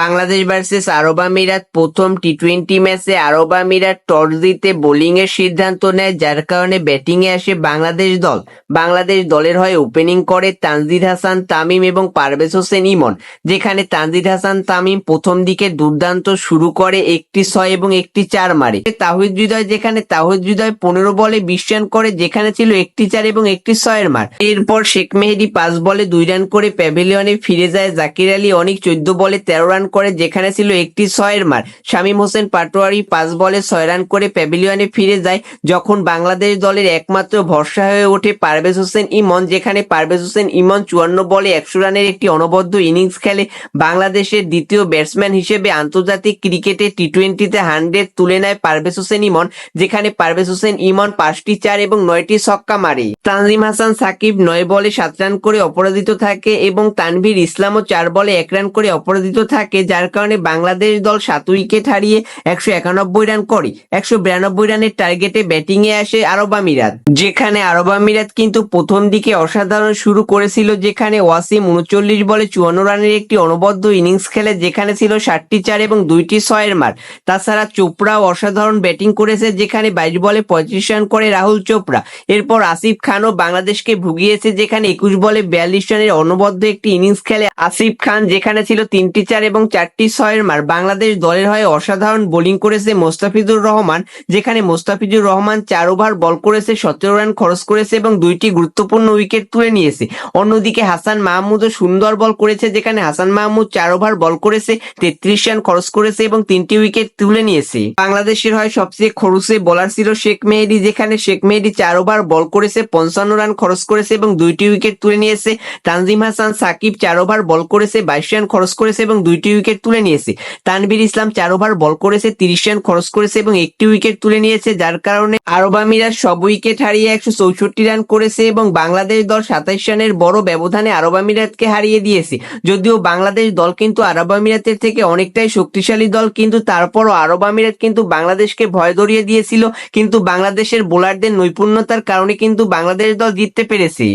Bangladesh versus আরব আমিরাত প্রথম T twenty ম্যাচে আরব আমিরাত টস জিতে বোলিং এর সিদ্ধান্ত নেয়, যার কারণে ব্যাটিং এ আসে বাংলাদেশ দল। বাংলাদেশ দলের হয়ে ওপেনিং করে তানজিদ হাসান, তামিম এবং পারভেজ হোসেন ইমন, যেখানে তানজিদ হাসান, তামিম প্রথম দিকে দুর্দান্ত শুরু করে একটি ছয় এবং একটি চার মারে। তাহিদ হৃদয় যেখানে, তাহিদ হৃদয় পনেরো বলে বিশ রান করে, যেখানে ছিল একটি চার এবং একটি ছয়ের মার। এরপর শেখ মেহেদি পাঁচ বলে দুই রান করে প্যাভিলিয়নে ফিরে যায় জাকির আলী, অনেক চোদ্দ বলে তেরো রান করে যেখানে ছিল একটি ছয়ের মার। শামীম হোসেন পাটোয়ারি পাঁচ বলে ছয় রান করে প্যাভিলিয়নে ফিরে যায় যখন বাংলাদেশ দলের একমাত্র ভরসা হয়ে ওঠে পারভেজ হোসেন ইমন, যেখানে পারভেজ হোসেন ইমন চুয়ান্ন বলে একশো রানের একটি অনবদ্য ইনিংস খেলে বাংলাদেশের দ্বিতীয় ব্যাটসম্যান হিসেবে আন্তর্জাতিক ক্রিকেটে টি টোয়েন্টিতে হান্ড্রেড তুলে নেয় পারভেজ হোসেন ইমন, যেখানে পারভেজ হোসেন ইমন পাঁচটি চার এবং নয়টি ছক্কা মারে। তানজিম হাসান, সাকিব নয় বলে সাত রান করে অপরাজিত থাকে এবং তানভীর ইসলামও চার বলে এক রান করে অপরাজিত থাকে। যার কারণে বাংলাদেশ দল সাত উইকেট হারিয়ে একশো একানব্বই রান করে। একশো বিরানব্বই রানের টার্গেটে ব্যাটিং এ আসে আরব আমিরাত। যেখানে আরব আমিরাত কিন্তু প্রথম দিকে অসাধারণ শুরু করেছিল, যেখানে ওয়াসিম উনচল্লিশ বলে চুয়ান্ন রানের একটি অনবদ্য ইনিংস খেলে, যেখানে ছিল ষাটটি চার এবং দুইটি ছয়ের মার তাছাড়া চোপড়াও অসাধারণ ব্যাটিং করেছে, যেখানে বাইশ বলে পঁয়ত্রিশ রান করে রাহুল চোপড়া। এরপর আসিফ খানও বাংলাদেশকে ভুগিয়েছে, যেখানে একুশ বলে বিয়াল্লিশ রানের অনবদ্য একটি ইনিংস খেলে আসিফ খান, যেখানে ছিল তিনটি চার এবং চারটি ছয়ের মার। বাংলাদেশ দলের হয়ে অসাধারণ বোলিং করেছে মোস্তাফিজুর রহমান, যেখানে মোস্তাফিজুর রহমান চার ওভার বল করেছে, সতেরো রান খরচ করেছে এবং দুইটি গুরুত্বপূর্ণ উইকেট তুলে নিয়েছে। অন্যদিকে হাসান মাহমুদও সুন্দর বল করেছে, যেখানে হাসান মাহমুদ চার ওভার বল করেছে, তেত্রিশ রান খরচ করেছে এবং তিনটি উইকেট তুলে নিয়েছে। বাংলাদেশের হয় সবচেয়ে খরচে বলার ছিল শেখ মেহেদি, যেখানে শেখ মেহেদি চার ওভার বল করেছে, পঞ্চান্ন রান খরচ করেছে এবং দুইটি উইকেট তুলে নিয়েছে। তানজিম হাসান, সাকিব চার ওভার বল করেছে, বাইশ রান খরচ করেছে এবং দুইটি উইকেট তুলে নিয়েছে। তানভীর ইসলাম চার ওভার বল করেছে, তিরিশ রান খরচ করেছে এবং একটি উইকেট তুলে নিয়েছে, যার কারণে আরব আমিরাত সব উইকেট হারিয়ে একশো চৌষট্টি রান করেছে এবং বাংলাদেশ দল সাতাইশ রানের বড় ব্যবধানে আরব আমিরাতকে হারিয়ে দিয়েছে। যদিও বাংলাদেশ দল কিন্তু আরব আমিরাতের থেকে অনেকটাই শক্তিশালী দল, কিন্তু তারপরও আরব আমিরাত কিন্তু বাংলাদেশকে ভয় ধরিয়ে দিয়েছিল, কিন্তু বাংলাদেশের বোলারদের নৈপুণ্যতার কারণে কিন্তু বাংলাদেশ দল জিততে পেরেছে।